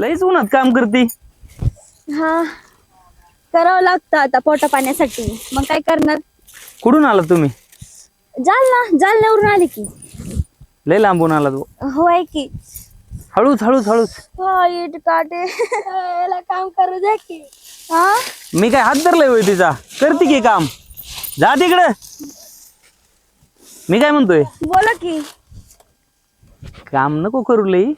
लईच उन्हात काम करते. हा. करावं लागतं आता पोटा पाण्यासाठी. मग काय करणार? कुठून आला तुम्ही? जालना जालन्यावरून आले की. लय लांबून आला तू हो आहे की. हळूच हळूच हळूच. हा इट काटे. याला काम करू द्या की. हा? मी काय हात धरलाय होय तिचा? करते की काम? जा तिकडं. मी काय म्हणतोय? बोला की. काम नको करू लई.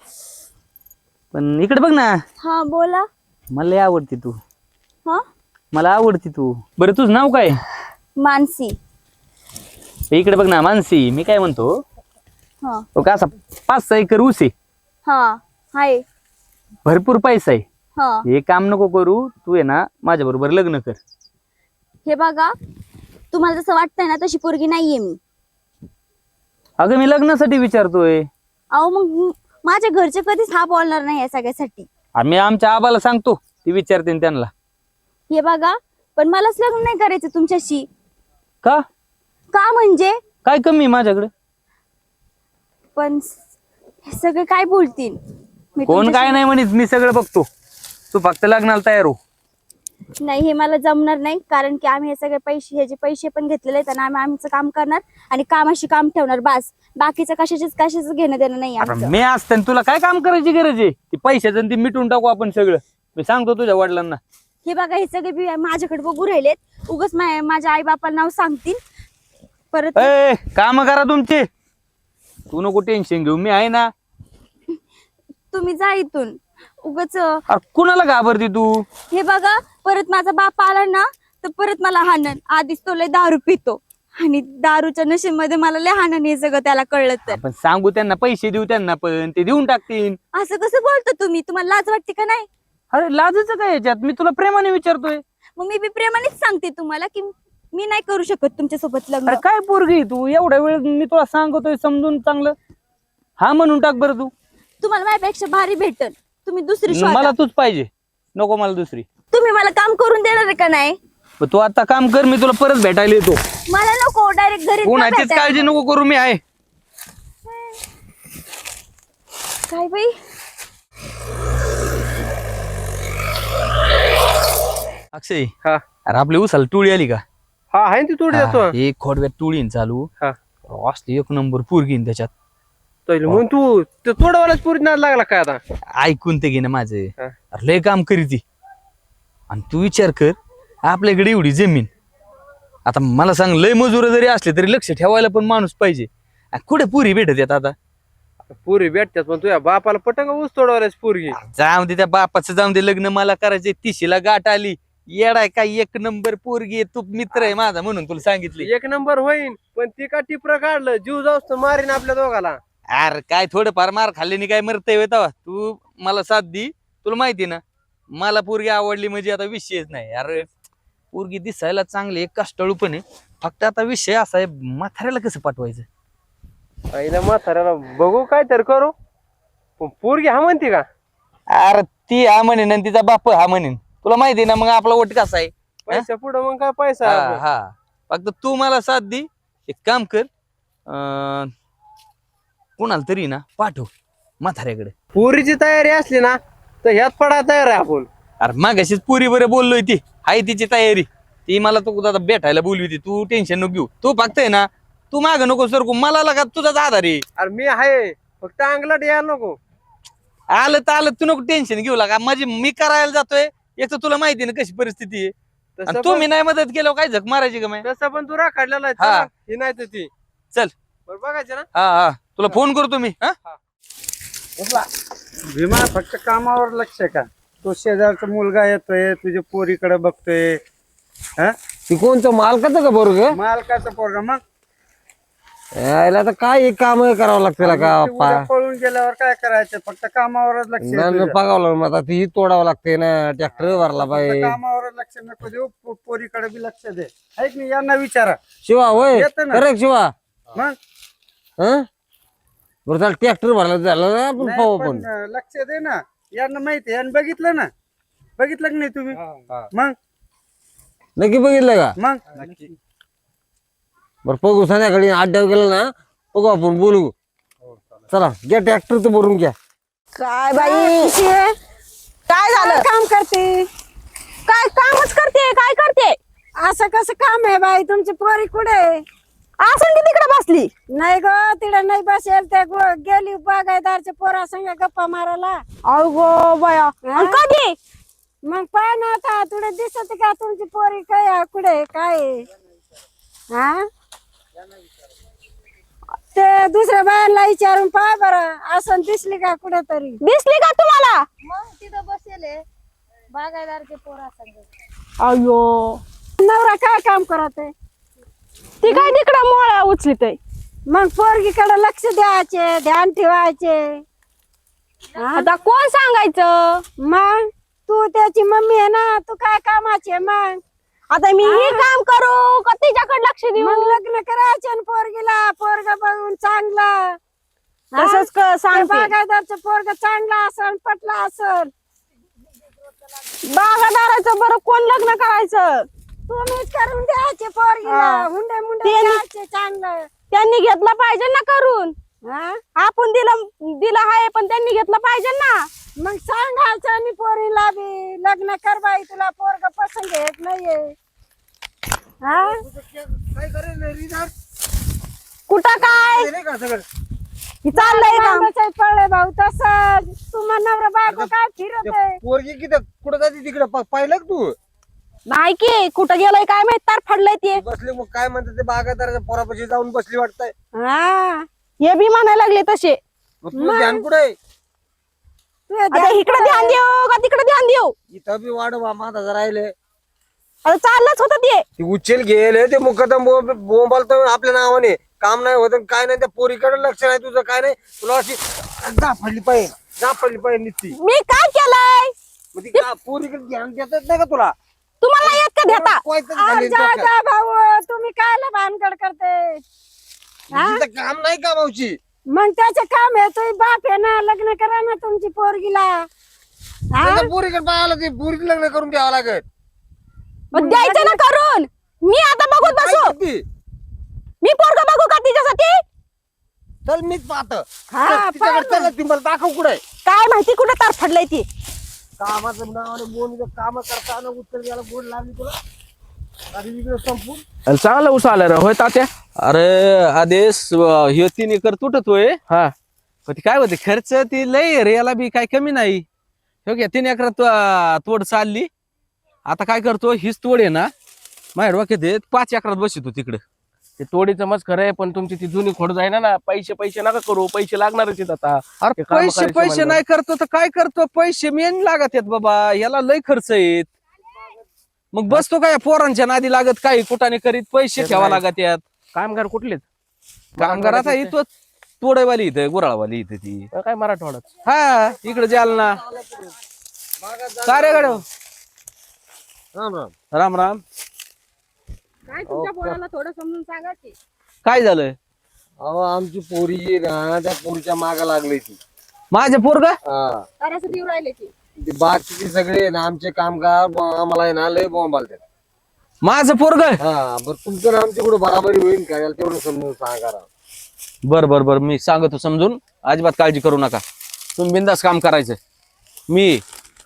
पण इकडे बघ ना. हा बोला. मला लय आवडती तू. हा? मला आवडती तू. बरं तुझं नाव काय? मानसी. इकडे बघ ना मानसी. मी काय म्हणतो? हा. तो का असा पाच सहा एकर ऊस आहे. हा हाय. भरपूर पैसा आहे. हा. हे काम नको करू तू आहे ना माझ्या बरोबर लग्न कर. हे बघा तुम्हाला जसं वाटतंय ना तशी पोरगी नाहीये मी. अगं मी लग्नासाठी विचारतोय. अहो मग माझ्या घरचे कधीच हा बोलणार नाही या सगळ्यासाठी. आम्ही आमच्या आबाला सांगतो ती विचारते त्यांना. हे बघा पण मलाच लग्न नाही करायचं तुमच्याशी. का? का म्हणजे? काय कमी आहे माझ्याकडे? पण हे सगळे काय बोलतील? मी कोण तुमच्याशी- काय नाही म्हणित मी सगळं बघतो. तू फक्त लग्नाला तयार हो. नाही हे मला जमणार नाही कारण की आम्ही हे सगळे पैसे हे जे पैसे पण घेतलेले आहेत आणि आम्ही आमचं काम करणार आणि कामाशी काम ठेवणार बास. बाकीचं कशाचीच कशाच घेणं देणं नाही आता आमचं. मी असताना तुला काय काम करायची गरज आहे? ती पैशाचं आणि ती मिटून टाकू आपण सगळं. मी सांगतो तुझ्या वडिलांना. हे बघा हे सगळे बी माझ्याकडे बघू राहिलेत. उगाच माझ्या आई बापाला नाव सांगतील. परत ए काम करा तुमची. तू नको टेन्शन घेऊ. मी आहे ना. तुम्ही जा इथून. उगाच अरे कुणाला घाबरती तू? हे बघा परत माझा बाप आला ना तर परत मला हाणन. आधीच तो लय दारू पितो. आणि दारूच्या नशेमध्ये मला हाणन हे सगळं त्याला कळलं तर. आपण सांगू त्यांना पैसे देऊ त्यांना पण ते देऊन टाकतील. असं कसं बोलतो तुम्ही? तुम्हाला लाज वाटते का नाही? अरे लाजच काय याच्यात? मी तुला प्रेमाने विचारतोय. मग मी बी प्रेमानेच सांगते तुम्हाला की मी नाही करू शकत तुमच्यासोबत लग्न. अरे काय पोरगी तू? एवढ्या वेळ मी तुला सांगतोय समजून चांगलं. हा म्हणून टाक बरं तू. तुम्हाला माझ्यापेक्षा भारी भेटल. तुम्ही दुसरी शोधा. मला तूच पाहिजे. नको मला दुसरी. तुम्ही मला काम करून देणार आहे का नाही? पण तू आता काम कर मी तुला परत भेटायला येतो. मला नको डायरेक्ट घरी कोणाचीच काळजी नको करू मी आहे. काय बाई? अक्षय हा. अरे आपली उसाला टुळी आली का? हा आहे ना ती तोडी देतो हा, एक खोडव्यात टुळीन चालू. हा. असली एक नंबर पोरगीन त्याच्यात. तरी मग तू ते तोडावालाच पुरी नाद लागला काय आता? ऐकून ते घे ना माझे. हा. अरे लय काम करी ती. आणि तू विचार कर आपल्याकडे एवढी जमीन. आता मला सांग लय मजूर जरी असले तरी लक्ष ठेवायला पण माणूस पाहिजे. कुठे पुरी भेटत येत आता? पुरी भेटतात पण तुझ्या बापाला पटंग ऊस तोडवायलाच पोरगी. जाऊन दे त्या बापाचं जाऊन दे लग्न मला करायचे तिशीला गाठ आली. येडाय काय एक नंबर पोरगी आहे, तू मित्र आहे माझा म्हणून तुला सांगितली. एक नंबर होईन पण ती का टिपरा काढलं? जीव जाऊस तर मारीन आपल्या दोघाला. अरे काय थोडं फार मार खाल्ल्याने काय मरतय तवा? तू मला साथ दी. तुला माहिती ना मला पोरगी आवडली म्हणजे आता विषयच नाही. अरे पोरगी दिसायला चांगली एक कष्टाळू पण आहे. फक्त आता विषय असा आहे म्हाताऱ्याला कसं पाठवायचं? आईला म्हाताऱ्याला बघू काय तर करू. पण पोरगी हा म्हणते का? अरे ती हा म्हणेन आणि तिचा बाप हा म्हणेन. तुला माहिती ना मग आपला वट कसा आहे? पैसा पुढं मग काय पैसा? हा आपला. हा. फक्त तू मला साथ दे. एक काम कर. अं, कोणाला तरी ना पाठव म्हाताऱ्याकडे. पोरीची तयारी असली ना तर ह्यात पडा तयार आहे आपण. अरे मागाशीच पुरी बरं बोललोय ती. हाय तिची तयारी. ती मला तू आता भेटायला बोलवी ती. तू टेन्शन नको घेऊ. तू फक्त आहे ना तू माग नको सरकू मला लगा तुझाच आधार आहे. अरे मी आहे. फक्त अंगलट यायला नको. आलं तर आलं. तू नको टेन्शन घेऊ लागा. माझी मी करायला जातोय. एक तर तुला माहिती ना कशी परिस्थिती आहे. तसं आणि तुम्ही पण- नाही मदत केलं काय झक मारायची का मी तसं पण तू राखाडलेला आहे. हा. चला, ही नाही तर ती. चल. बरं बघायचं ना? हा हा. तुला फोन करतो मी हा? भीमा फक्त कामावर लक्ष आहे का? तो शेजारचा मुलगा येतोय तुझ्या पोरीकडे बघतोय. हा? ती कोणतं मालकाचं का बरोबर मालकाचा पोरगा मग? यायला तर काय काम करावं लागतं त्याला का उद्या पळून गेल्यावर काय करायचं? फक्त कामावरच लक्ष तुझं. बघावं लागलं मग आता ती तोडावं लागते ना ट्रॅक्टर भरला फक्त पाहिजे कामावरच लक्ष नको देऊ पो- पोरीकडे बी लक्ष दे. ऐक नाही यांना विचारा. शिवा होय. येतं ना. शिवा? मग? हं? बरं त्याला ट्रॅक्टर भरला झालं ना आपण नाही, पाहू पण, आपण. अं, लक्ष दे ना. यांना माहिती यांनी बघितलं ना. बघितलं की नाही तुम्ही? मग? नक्की बघितलं का? मग? बरं बघू. संध्याकाळी अड्ड्यावर गेलं ना बघू आपण बोलू. चला घ्या ट्रॅक्टर तर भरून घ्या. काय बाई? करते? काय कामच करते? काय करते? असं कसं काम आहे बाई? तुमची पोरी कुठे असं ती तिकडे बसली. नाही ग तिला नाही बसेल ते गो- गेली बागायदारच्या पोरा संग गप्पा मारायला. अगो बया. आणि कधी? मग पाय ना आता तुला दिसत का तुमची पोरी काय कुठे काय आहे? हा? ते दुसऱ्या बायांना विचारून पाय बरं असं दिसली का कुठे तरी दिसली का तुम्हाला? मग तिथं बसेल बागायदारचे पोरा संग. अयो. नवरा काय काम करत आहे? ती काय तिकडं मोळा उचलीत मग पोरगीकडे लक्ष द्यायचे ध्यान ठेवायचे? आता कोण सांगायचं? मग? तू त्याची मम्मी आहे ना तू काय कामाची आहे मग? आता मी हे? काम करू का तिच्याकडे लक्ष मग देऊ लग्न करायचे ना पोरगीला पोरग बघून चांगला. तसंच क- सांगते. बागायदारचं पोरग चांगला असल पटला असल. बागादाराचं बरं कोण लग्न करायचं? तुम्हीच करून द्यायचे पोरगीला. हा. हुंडे मुंडे ते द्यायचे चांगलं. त्यांनी घेतलं पाहिजे ना करून. हा? आपण दिलं दिलं आहे पण त्यांनी घेतलं पाहिजे ना. मग सांगायचं आणि पोरीला बी. लग्न कर बाई तुला पोरग पसंत येत नाहीये. हा? कुठं काय? हे चाललंय का पडलंय भाऊ तसं तुम्हाला नवरा बायको काय फिरत आहे? पोरगी किती कुठं जाते तिकडे? पाहिलं का तू? नाही की कुठं गेलंय काय माहीत? तार फडलंय ते. बसले मग काय म्हणतात ते बागायदाराच्या पोरापाशी जाऊन बसली वाटतंय. हा हे बी म्हणायला लागले तसे. मग तुझं ध्यान कुठे? आता इकडे ध्यान देऊ का तिकडे ध्यान देऊ? इथं बी वाढ माझा राहिले. आता चाललंच होतं ते. ती उचल गेले ते मुकदम बोंबालत आपल्या नावाने. काम नाही होत आणि काय नाही त्या पोरीकडे लक्ष नाही तुझं काय नाही. तुला अशी जा पडली पाहिजे जा पडली पाहिजे मी काय केलंय? मग ती का पोरीकडे ध्यान देतच नाही का तुला? तुम्हाला येत का देता? कोयतच अरे झाली जा डोक्यात. जा भाऊ तुम्ही कायला भानगड करते? तिचं काम नाही का मावशी? मग त्याचं काम आहे तुम्ही बाप आहे ना लग्न करा ना तुमची पोरगीला. हा? पोरीकडे पाहायला ते लग्न करून द्यावं लागत मग द्यायचं ना करून. मी आता बघत काय बसू. करते? मी पोरग बघू का तिच्यासाठी? चल मीच पाहत. हा, तिच्याकडे पाहा चल ती मला दाखव कुठे काय माहिती कुठं तार फडलंय ती? कामाचं नावाने बोन काम करताना उत्तर द्यायला बोल लागली तुला. इकडे संपून. आणि चांगला ऊस आला रे होय तात्या? अरे आदेश ह्यो तीन एकर तुटतोय हा. पण ते काय होते खर्च ती लय रे याला बी काय कमी नाही. हो घ्या तीन एकरात अं, तोड चालली. आता काय करतो हीच तोड आहे ना माझ्या डोक्यात आहे, पाच एकरात बसतो तिकडे. ते तोडीचं मस्त खरं आहे पण तुमची ती जुनी खोड जाईना ना पैसे पैसे नका करू पैसे लागणारच आहेत आता. अरे ते कामं पैसे करायचे पैसे म्हणल्यावर. नाही करतो तर काय करतो? पैसे मेन लागत आहेत बाबा याला लय खर्च आहेत. मग बसतो काय पोरांच्या नादी लागत काही कुठाने करीत? पैसे ठेवा नाही. लागत यात. कामगार कुठलेच कामगार आता मराठवाड्यात इथं तोडेवाली इथं गुराळवाली इथं ती. काय मराठवाड्यात? हा इकडे जालना काय रे गाड्या? राम राम. राम राम. काय तुमच्या पोराला थोडं समजून सांगा की. काय झालं अहो आमची पोरी जी ना त्या पोरीच्या मागा लागली ती. माझे पोरग? हा. करायचं देऊ राहिले की? ते बाकीचे सगळे ना आमचे कामगार ब- आम्हाला आहे ना लय बॉम्बालतात माझं पोरग? हा बरं तुमचं ना आमच्या कुठं बराबरी होईल का? याला तेवढं समजून सांगा राव. बर बर बर मी सांगतो समजून. अजिबात काळजी करू नका. तुम्ही बिंदास काम करायचं. मी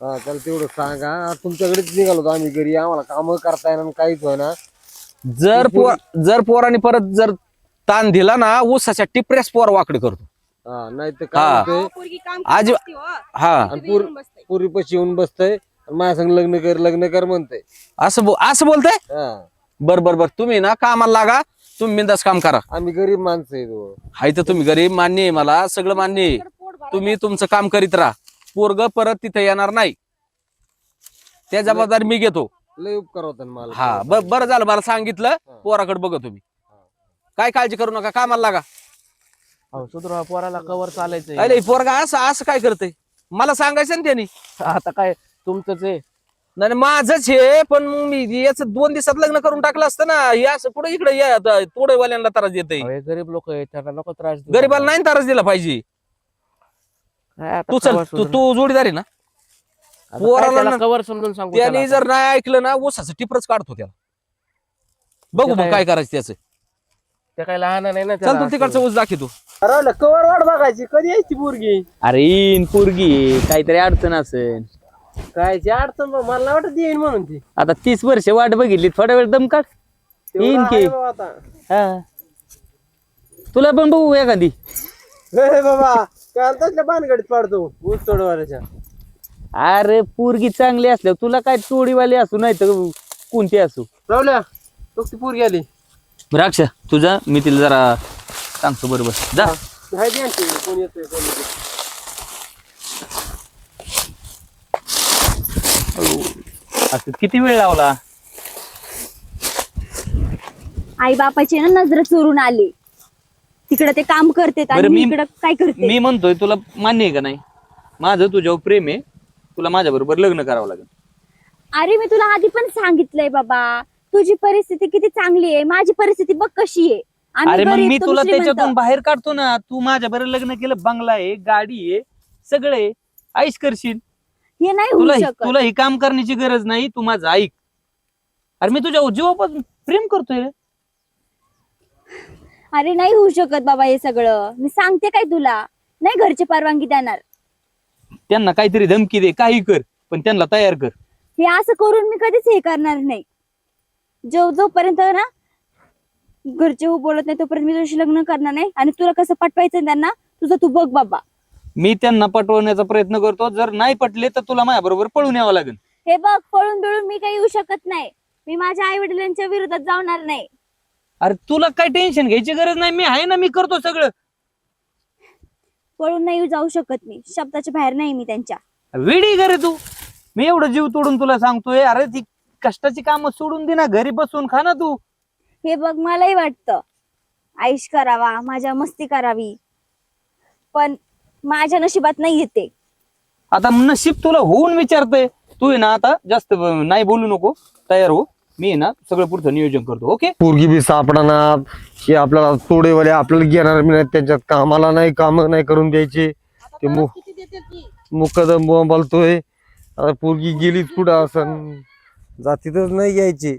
हा त्याला तेवढं सांगा. आज तुमच्याकडेच निघालो होतो आम्ही घरी. आम्हाला काम करता येणार काहीच होय ना जर पोर जर पोराने परत जर ताण दिला ना ऊसाच्या टिपऱ्यास पोर वाकडी करतो. हा नाही तर हा. काय होतंय पोरगी काम आज हा. आणि पोर पोरी पशी येऊन बसतय आणि माझ्या संग लग्न कर लग्न कर म्हणतय. असं बो- असं बोलताय? हा. बर बर बर. तुम्ही ना कामाला लागा तुम्ही बिंदास काम करा. आम्ही गरीब माणसं आहे तो हाय तर तुम्ही गरीब मान्य आहे मला सगळं मान्य आहे. तुम्ही तुमचं काम करीत राहा. पोरग परत तिथे येणार नाही. त्या जबाबदारी मी घेतो. लय उपकार होता ना मला हा ब- बरं झालं मला सांगितलं पोराकडे बघा तुम्ही. काय काळजी करू नका कामाला लागा. अहो सुधरा पोराला कवर चालायचंय. अरे पोरगा असं असं काय करतय? मला सांगायचं ना त्यांनी. आता काय तुमचंच आहे. नाही नाही, माझंच हे पण मग मी याच दोन दिवसात लग्न करून टाकलं असतं ना हे असं पुढे इकडे तोडेवाल्यांना त्रास देत अहो, हे गरीब लोक आहेत त्यांना नको त्रास देऊ. गरीबाला नाही त्रास दिला पाहिजे. काय आता तू चल तू. तू जोडीदार आहे ना? पोराला ना- कवर समजून सांगू त्याने त्याला जर नाही ऐकलं ना ऊसाचं टिपरच काढतो त्याला. बघू मग काय- करायचं त्याचं. ते काय लहान नाही ना चल त्याला तू तिकडचं ऊस दाखवतो. अरे कवर वाट बघायची. कधी यायची पोरगी? अरे येईन पोरगी काहीतरी अडचण असेल. काय अडचण बा, मला नाही वाटत येईन म्हणून ती. आता तीस वर्ष वाट बघितली थोडा वेळ दम काढ. येईन तेवढं की. आहे बाबा आता. हा. तुला पण बघू एखादी. ए बाबा काय तसल्या बानगडीत पाडतो ऊस तोडवाल्याच्या. अरे पोरगी चांगली असल्यावर तुला काय टोळीवाली असू नाही तर कोणती असू? रावल्या तो ती पोरगी आली. राक्ष तुझा मी तिला जरा सांगतो बरोबर. जा. हाय दे आणखी, कोण येतोय कोण येतोय. असं किती वेळ लावला? आई बापाची ना नजर चोरून आली. तिकडे ते काम करते आणि बरं, मी मी- इकडं काय करते मी म्हणतोय तुला मान्य आहे का नाही? माझं तुझ्यावर प्रेम आहे. तुला माझ्या बरोबर लग्न करावं लागेल. अरे मी तुला आधी पण सांगितलंय बाबा. तुझी परिस्थिती किती चांगली आहे? माझी परिस्थिती बघ कशी आहे. आम्ही अरे मग गरीब, मी तू तुला श्रीमंत. त्याच्यातून बाहेर काढतो ना. तू माझ्या बरोबर लग्न केलं बंगला आहे गाडी आहे सगळं आहे. आईश करशील. हे नाही होऊ तुला शकत. तुला ही काम करण्याची गरज नाही तू माझं ऐक. अरे मी तुझ्या जीवापासून प्रेम करतोय रे. अरे नाही होऊ शकत बाबा हे सगळं. मी सांगते काय तुला. नाही घरची परवानगी देणार. त्यांना काहीतरी धमकी दे काही कर पण त्यांना तयार कर. हे असं करून मी कधीच हे करणार नाही. जो जोपर्यंत ना घरचे हो बोलत नाही तोपर्यंत मी तुझ्याशी लग्न करणार नाही. आणि तुला कसं पटवायचं त्यांना तुझं तू बघ बाबा. मी त्यांना पटवण्याचा प्रयत्न करतो. जर नाही पटले तर तुला माझ्या बरोबर पळून यावं लागेल. हे बघ पळून बिळून मी काही येऊ शकत नाही. मी माझ्या आई वडिलांच्या विरोधात जाणार नाही. अरे तुला काय टेन्शन घ्यायची गरज नाही? मी आहे ना मी करतो सगळं. पळून नाही जाऊ शकत मी. शब्दाच्या बाहेर नाही मी त्यांच्या. वेडी करे तू. मी एवढं जीव तोडून तुला सांगतोय. अरे ती कष्टाची कामं सोडून दे ना. घरी बसून खा ना तू. हे बघ मलाही वाटतं. आयुष करावा माझ्या मस्ती करावी. पण माझ्या नशिबात नाही येते. आता नशीब तुला होऊन विचारतंय. तू आहे ना आता. जास्त नाही बोलू नको. तयार हो. मी ना सगळं पुढचं नियोजन करतो ओके पोरगी बी सापडणार की आपल्याला तोडेवाले आपल्याला घेणार बी नाही त्यांच्यात कामाला नाही काम नाही करून द्यायचे. ते मु किती देते ती? मुकदम बोलतोय आता पोरगी गेलीच कुठं असं जातीतच नाही घ्यायची.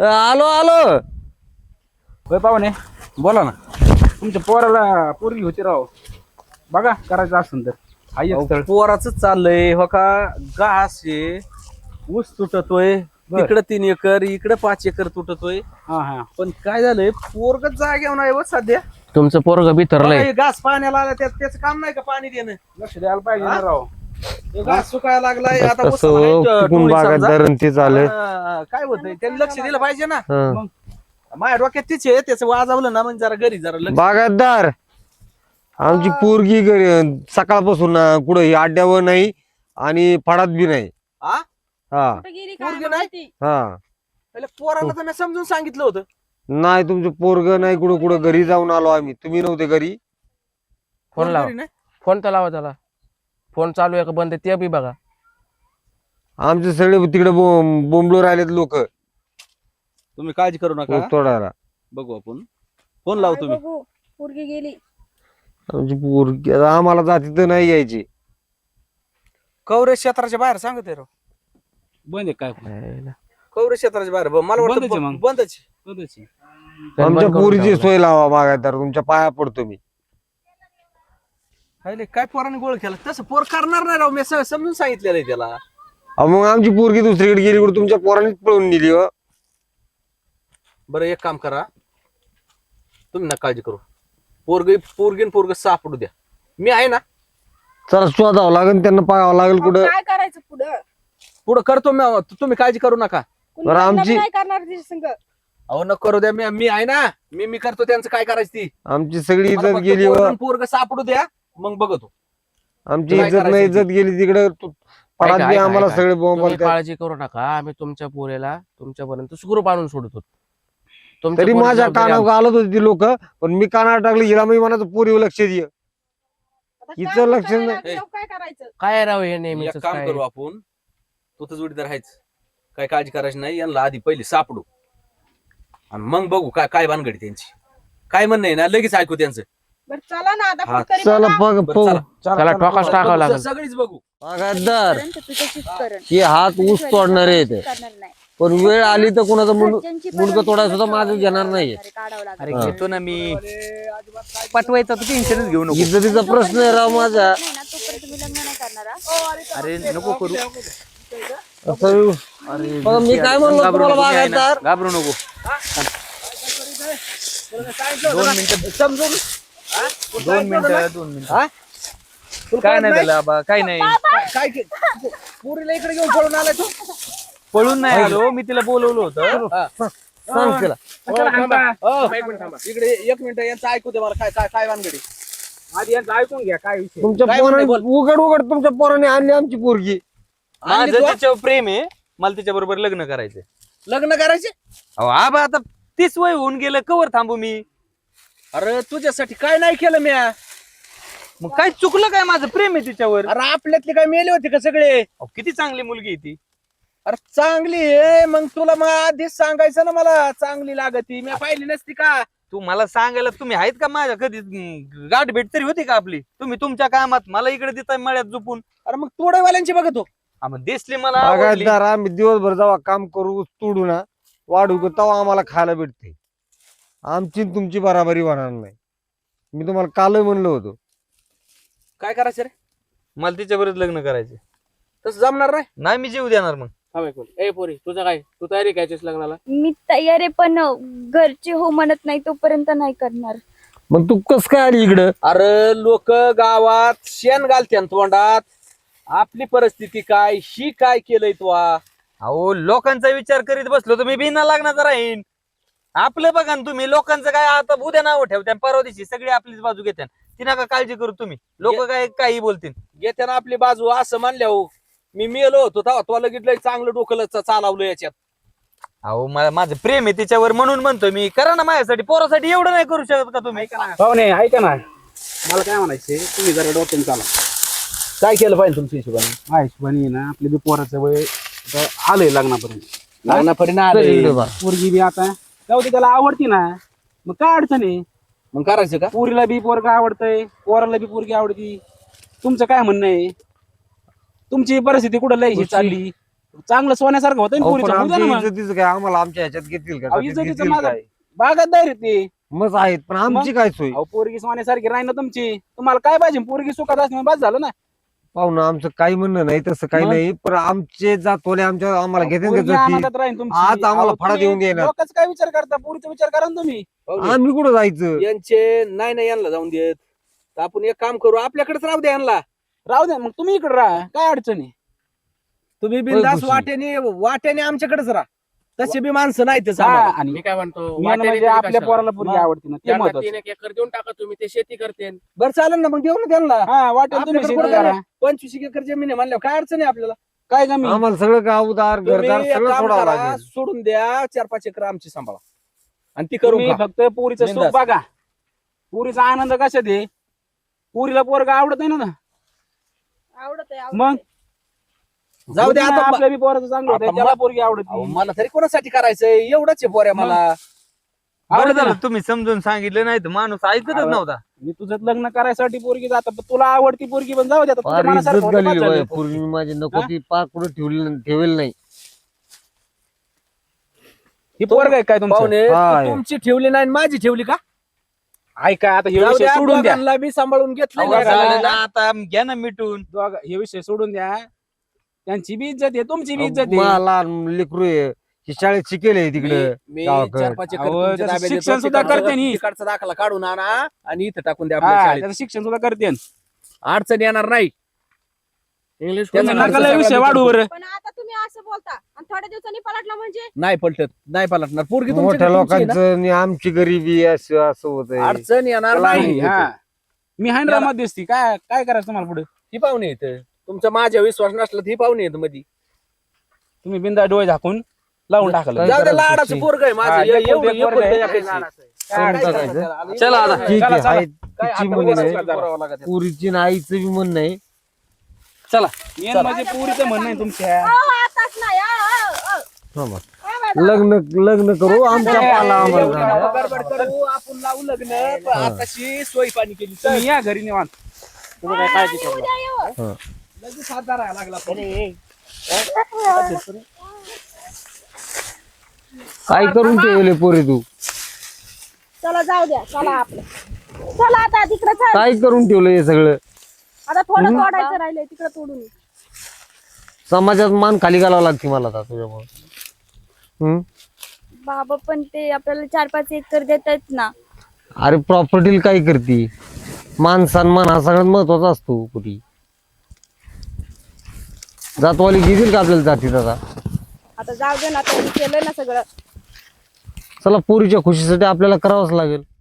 आलो आलो. होय पाहुणे बोला ना. तुमच्या पोराला पोरगी होती राव. बघा करायचं असेल तर. आई स्थळ. पोराच चाललंय हो का? घास आहे. ऊस तुटतोय बर. इकडं तीन एकर इकडं पाच एकर तुटतोय. हा हा. पण काय झालंय पोरग जागेवर नाही व सध्या. तुमचं पोरग बिथरलंय. बघा, हे घास पाण्याला आला त्यात त्याचं काम नाही का पाणी देणं? लक्ष द्यायला पाहिजे ना राव. हे घास सुकायला लागलाय आता ऊस कसं आहे, ट- चुकून टोळी बागात समजा. धरण ते चालय हा, काय होतंय? त्यांनी लक्ष दिलं पाहिजे ना. हा. माझ्या डोक्यात तीच आहे त्याचं वाजवलं ना म्हणजे जरा घरी जरा लक्ष. बागायतदार आमची पोरगी घरी सकाळपासून ना कुठं ही अड्ड्यावर नाही आणि फडात बी नाही. हा? हा. कुठं गेली काय पोरगी नाही? माहिती? हा. पहिले पोराला तर मी समजून सांगितलं होतं. नाही तुमचं पोरग नाही कुठं कुठं घरी जाऊन आलो आम्ही. तुम्ही नव्हते घरी. फोन लावा. नाही? फोन तर लावा त्याला. फोन चालू आहे का बंद आहे ते बी बघा. आमचे सगळे तिकडे बोंबलो राहिलेत लोक. तुम्ही काळजी करू नका. तोडायला. बघू आपण. फोन काय मी. बघू? पोरगी गेली. आमची पोरगी आता आम्हाला जाती तर नाही यायची. कवरेज क्षेत्राच्या बाहेर सांगत राव. बंद आहे काय? कवरेज क्षेत्राच्या बाहेर ब- मला बंदच आहे वाटतं मग. ब- बंदच आहे. बंदच आहे. त्याला आमच्या पोरीची. सोय लावा बागायतदार तुमच्या पाया पडतो मी. काय पोराने गोळ केला? तसं पोर करणार नाही राव मी स- समजून सांगितलेलं आहे त्याला. अहो, मग आमची पोरगी दुसरीकडे गेली कुठं तुमच्या पोरांनीच पळून नेली हो. बरं एक काम करा. तुम्ही ना काळजी करू. पोरग पोरगीन पोरग सापडू द्या. मी आहे ना? चला शोधावं लागेल त्यांना पाहावं लागेल कुठं. काय करायचं पुढं? पुढं करतो मी तुम्ही काळजी करू नका. कुणी बरं, लग्न आमची- नाही करणार तिच्या संग अहो न करू द्या. मी मी आहे ना मी मी करतो त्यांचं काय करायचं ती? आमची सगळी मला इज्जत फक्त गेली हो. पोरगं- पोरगं सापडू द्या मग बघतो. आमची काय इज्जत नाही करायचं इज्जत गेली तिकडे पडात ऐका, बी ऐका, आम्हाला ऐका. सगळे तुम्ही काळजी करू नका. आम्ही तुमच्या पोरेला तुमच्यापर्यंत सुखरूप आणून सोडतो. तुमच्या तरी पोरीची माझ्या जबाबदारी कानावर आलत होती ती लोक पण मी कानावर टाकलं हिला मी म्हणायचं पोरीवर लक्ष दे. आता हिचं काय लक्ष करायला नाही. लागल्यावर काय करायचं? काय राव हे एक नेहमीच काम करू आपण. तू तर जोडीदार आहेच काय काळजी करायची नाही यांना आधी पहिली सापडू. आणि मग बघू काय काय भानगडी त्यांची. काय म्हणणं आहे ना लगेच ऐकू त्यांचं. बरं चला ना आता हा, कुठतरी चला बघा. बघ बरं, पाहू. चला. त्याला टोकाच टाकावं बघू, लागेल. स- सगळीच बघू. बागायतदार करण तर तू तशीच करण. हे हात ऊस तोडणारे करणार नाही. पण वेळ आली तर कोणाचा घरच्यांची मुंडकं परवानगी तोडायला सुद्धा माझं घेणार नाहीये. अरे काढावं लागेल. अरे घेतो ना मी. पटवायचा तर टेन्शनच घेऊ नको. इज्जतीचा प्रश्न आहे राव माझा. नाही ना तोपर्यंत तुम्ही लग्न नाही करणार हा? अरे नको करू. असं- अरे बघा, मी काय म्हणलो घाबरू तुम्हाला? घाबरू नको. दोन मिनिटं समजून? दोन मिनिटं दोन मिनिटं. हा? तुला काय नाही झालं आबा काय नाही. काय- काय के- पुरीला इकडे घेऊन पळून आलाय तू? पळून नाही आलो मी तिला बोलवलं होतं. सांग तिला. हाणता? हो, इकडे एक मिनिट यांचं ऐकू दे मला. काय काय काय वानगडी? आधी यांचं ऐकून घ्या काय विषय? तुमच्या काय पोराने म्हणते उघड उघड तुमच्या पोराने आणली आमची पोरगी. माझं तू? तिच्यावर प्रेम आहे. मला तिच्या बरोबर लग्न करायचंय. लग्न करायचे? अहो आबा आता तीस वय होऊन गेलं कवर थांबू मी? अरे तुझ्यासाठी काय नाही केलं मी अरे मग काय चुकलं काय माझं प्रेम आहे तिच्यावर? आपल्यातले काय मेले होते का सगळे? अहो, किती चांगली मुलगी आहे ती. अरे चांगली आहे. मग तुला मग आधीच सांगायचं ना मला चांगली लागती. मी पाहिली नसती का? तू मला सांगायला तुम्ही आहेत का माझ्या? कधी हम्म, गाठ भेट तरी होती का आपली? तुम्ही तुमच्या कामात मला इकडे देताय मळ्यात झोपून. अरे मग तोडवाल्यांची बघतो. दिसली मला आवडली. बागायतदार आम्ही दिवसभर जेव्हा काम करू तोडू ना वाढू का, तेव्हा आम्हाला खायला भेटते. आमची न तुमची बराबरी होणार नाही. मी तुम्हाला काल म्हणलं होतं. काय करायचं रे? मला तिच्या बरोबर लग्न करायचे तसं जमणार नाही? नाही मी जीव देणार मग. थांब एक मिनिट. ए पोरी तुझं काय? तू तयारी करायचीस लग्नाला? मी तयार आहे पण घरचे हो म्हणत नाही तोपर्यंत नाही करणार. मग तू कस काय आली इकडं? अरे लोक गावात शेण घालते तोंडात. आपली परिस्थिती काय? ही काय केलंय तू आ? अहो लोकांचा विचार करीत बसलो मी बिना लग्नाचा राहीन. आपलं बघा ना तुम्ही लोकांचं काय आता उद्या नाव ठेवत्या परवा दिवशी सगळी आपलीच बाजू घेत्या. ती नका काळजी करू तुम्ही. लोक काय काही बोलतील. घेते ना आपली बाजू असं मानल्या हो. मी मेलो होतो तेव्हा तुला लगेच लय चांगलं डोकं चालवलं याच्यात. अहो मला माझं प्रेम आहे तिच्यावर म्हणून म्हणतोय मी. करा ना माझ्यासाठी पोरासाठी एवढं नाही करू शकत का तुम्ही? पाहुणे ऐका ना. मला काय म्हणायचे तुम्ही जरा डोक्याने चाला. काय केलं पाहिजे तुमच्या हिशोबाने? माझ्या हिशोबाने ना आपल्या बी पोराचं वय आता आलंय लग्नापर्यंत. लग्नापर्यंत आले. पोरगी बी आता जाऊ दे त्याला आवडती ना. मग काय अडचण आहे? मग करायचं का? पोरीला बी पोरगा आवडतंय पोराला बी पोरगी आवडती. तुमचं काय म्हणणं आहे? तुमची परिस्थिती कुठं लय ही चालली? चांगलं सोन्यासारखं होतं ना अहो, पण पोरीचं होऊ द्या ना आमच्या मग. इज्जतीचं काय? आम्हाला आमच्या ह्याच्यात घेतील का? अहो, इज्जतीचं घेतील माझं- काय? बागायतदार आहे ते. मग आहेत पण आमची काय सोय? अहो पोरगी सोन्यासारखी राही ना तुमची. तुम्हाला काय पाहिजे? पोरगी सुखात असणे बस झालं ना. पाहुणं आमचं काही म्हणणं नाही तसं काही मग? नाही पण आमचे जातोले आमच्या आम्हाला घेते पोरगी का आनंदात राहीन तुमची. आज आम्हाला अहो, फळा तुम्ही देऊन देणार. लोकांचा काय विचार करता? पोरीचा विचार करा ना तुम्ही. आम्ही कुठं जायचं? यांचे नाही नाही यांना जाऊन देत. तर आपण एक काम करू आपल्याकडेच राहू द्या यांना. राहू द्या मग तुम्ही इकडे राहा. काय अडचण आहे? तुम्ही बिंदास खुशी. वाट्याने वाट्याने आमच्याकडेच राहा. तसे बी माणसं नाही हा, आणि मी काय म्हणतो मेन म्हणजे आपल्या कशाला? पोराला पोरगी मग? आवडते ना ते त्यांना महत्वाचं. तीन एक एकर देऊन टाका तुम्ही ते शेती करते. बरं चालेल ना मग देऊ ना त्यांना. हा वाटेल तुम्ही आपल्याकडे शेती कुठं करा. पंचवीस एकर जमीन आहे म्हणल्यावर काय अडचण आहे आपल्याला? काय कमी आम्हाला सगळं गावदार तुम्ही घरदार एक सगळं काम सोडावं करा, लागेल. सोडून द्या चार पाच एकर आमची सांभाळा. आणि ती करू तुम्ही फक्त पोरीचं सुख बिनधास्त. बघा. पोरीचा आनंद कशात आहे? पोरीला पोरगा आवडत नाही ना? आवडत मग? जाऊ दे आता आपल्या बी पोराचं चांगलं होतं त्याला पोरगी आवडत अहो, मला तरी कोणासाठी करायचंय? एवढंच आहे पोऱ्या मला. बरं आवडत झालं तुम्ही समजून सांगितलं नाही तर माणूस ऐकतच आवड- नव्हता. मी तुझं लग्न करायसाठी पोरगी जात तुला आवडती पोरगी पण जाऊ दे आता तुझ्या फार मनासारखं इज्जत होतं, झालेली बस बाई झालं. पूर्वी माझी नको? ती पार कुठं ठेवली ठेवेल नाही. ही पोरग आहे काय तुमचं? पाहुणे हाय. तुमची ठेवली नाही आणि माझी ठेवली का? ऐका आता हे विषय सोडून द्या. बी सांभाळून घेतलं अहो, बरं झालं झालं ना आता घ्या ना मिटून. दोघं- हे विषय सोडून द्या. त्यांची बी इज्जत आहे तुमची बी इज्जत आहे. मला लहान लेकरू आहे ही शाळेत शिकेल आहे तिकडे मी गावाकडं. चार पाच एकर अहो, तुमच्या त्याचं ताब्यात शिक्षण देतो. सुद्धा करते नी. तिकडचा दाखला काढून आणा आणि इथं टाकून द्या आपल्या हा शाळेत. त्याचं शिक्षण सुद्धा करते. अडचण येणार नाही. इंग्लिश त्यांचं विषय वाढू बरं. पण आता तुम्ही असं बोलता आणि थोड्या दिवसांनी पलटला म्हणजे? नाही पलटत नाही पलटणार. पोरगी तुमची मोठ्या तुमची आहे ना. लोकांचं आणि आमची गरिबी असं असं होत अडचण येणार नाही. हा. मी हायन त्याला- मध्यस्थी काय काय करायचं तुम्हाला पुढे? ही पाहुणे येत तुमचा माझ्या विश्वास नसला तर ही पाहुणे येत मध्ये तुम्ही बिंदा डोळे झाकून लावून टाकलं जाऊ दे करायचं लाडाचं. पोरग आहे हा, माझं एक एवढं- पोरगं एवढं पोरगं आहे. एकाचं. काय काय टाकायचं? करायचं त्याला? चला आता. ठीक चला, आहे काय तिची आता म्हणणं उगाच आहे. करावं लागत आहे. पुरीची आणि आईचं बी म्हणणं आहे चला मेन म्हणजे पुरीचं म्हणणं आहे तुमच्या अहो, आताच नाही अहो, अहो, अहो. थांबा. काय बाबा? लग्न लग्न करू आमच्या काय- पाला आम्हाला. आपण गडबड करू आपण लावू लग्न पण आताशी सोय पाणी केली. तुम्ही या घरी निवांत तुम्ही काय काळजी करू नका. उद्या येऊ. लगेच हात धरायला लागला काय करून ठेवले पोरी तू? चला जाऊ द्या. चला आपलं. चला आता तिकडे चल. काय करून ठेवलं हे सगळं? आता थोडं तोडायचं राहिलंय तिकडे तोडून. ये. समाजात मान खाली घालावं लागते मला आता तुझ्यामुळे. हम्म? बाबा पण ते आपल्याला चार पाच एकर देतात ना. अरे प्रॉपर्टीला काय करती? मान सन्मान हा सगळ्यात महत्त्वाचा असतो कुठे? जातवाली घेतील का आपल्याला जातीत आता आता जाऊ दे ना त्यांनी केलंय ना सगळं. चला पोरीच्या खुशीसाठी आपल्याला करावंच लागेल.